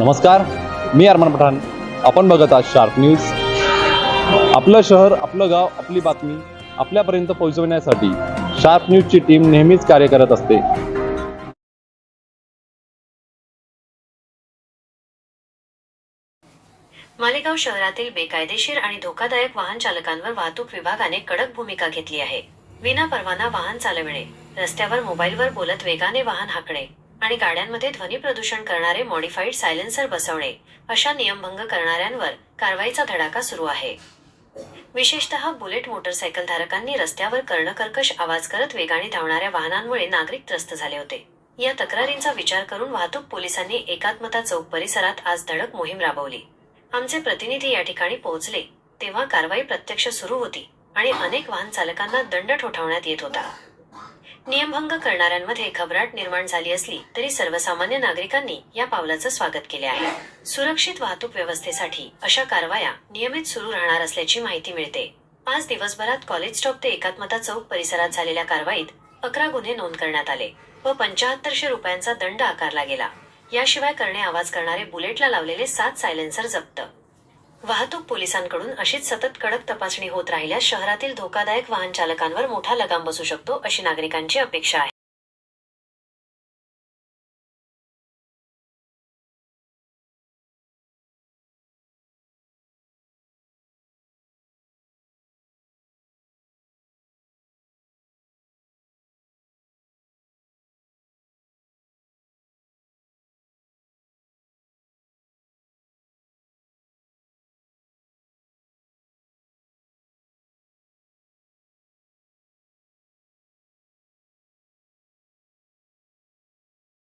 नमस्कार मी अरमान पठाण. आपण बघत आहात शार्प न्यूज. आपलं शहर आपलं गाव आपली बातमी आपल्यापर्यंत पोहोचवण्यासाठी शार्प न्यूजची टीम नेहमीच कार्य करत असते. मालेगाव शहरातील बेकायदेशीर आणि धोकादायक वाहन चालकांवर वाहतूक विभागाने कडक भूमिका घेतली आहे. विना परवाना वाहन चालविणे रस्त्यावर मोबाईलवर बोलत वेगाने वाहन हाकणे. आणि गाड्यांमध्ये ध्वनी प्रदूषण करणारे मॉडिफाईड सायलेन्सर बसवणे अशा नियमभंग करणाऱ्यांवर कारवाईचा धडाका सुरू आहे. विशेषतः बुलेट मोटरसायकल धारकांनी रस्त्यावर कर्णकर्कश आवाज करत वेगाने धावणाऱ्या वाहनांमुळे नागरिक त्रस्त झाले होते. या तक्रारींचा विचार करून वाहतूक पोलिसांनी एकात्मता चौक परिसरात आज धडक मोहीम राबवली. आमचे प्रतिनिधी या ठिकाणी पोहोचले तेव्हा कारवाई प्रत्यक्ष सुरू होती आणि अनेक वाहन चालकांना दंड ठोठावण्यात येत होता. नियमभंग करणाऱ्यांमध्ये घबराट निर्माण झाली असली तरी सर्वसामान्य नागरिकांनी या पावलाचं स्वागत केले आहे. सुरक्षित वाहतूक व्यवस्थेसाठी अशा कारवाया नियमित सुरू राहणार असल्याची माहिती मिळते. आज दिवसभरात कॉलेज स्टॉप ते एकात्मता चौक परिसरात झालेल्या कारवाईत अकरा गुन्हे नोंद करण्यात आले व पंचाहत्तरशे रुपयांचा दंड आकारला गेला. याशिवाय करणे आवाज करणारे बुलेटला लावलेले सात सायलेन्सर जप्त वाहतूक पोलिसांकडून अशीच सतत कडक तपासणी होत राहिल्यास शहरातील धोकादायक वाहन चालकांवर मोठा लगाम बसू शकतो अशी नागरिकांची अपेक्षा आहे.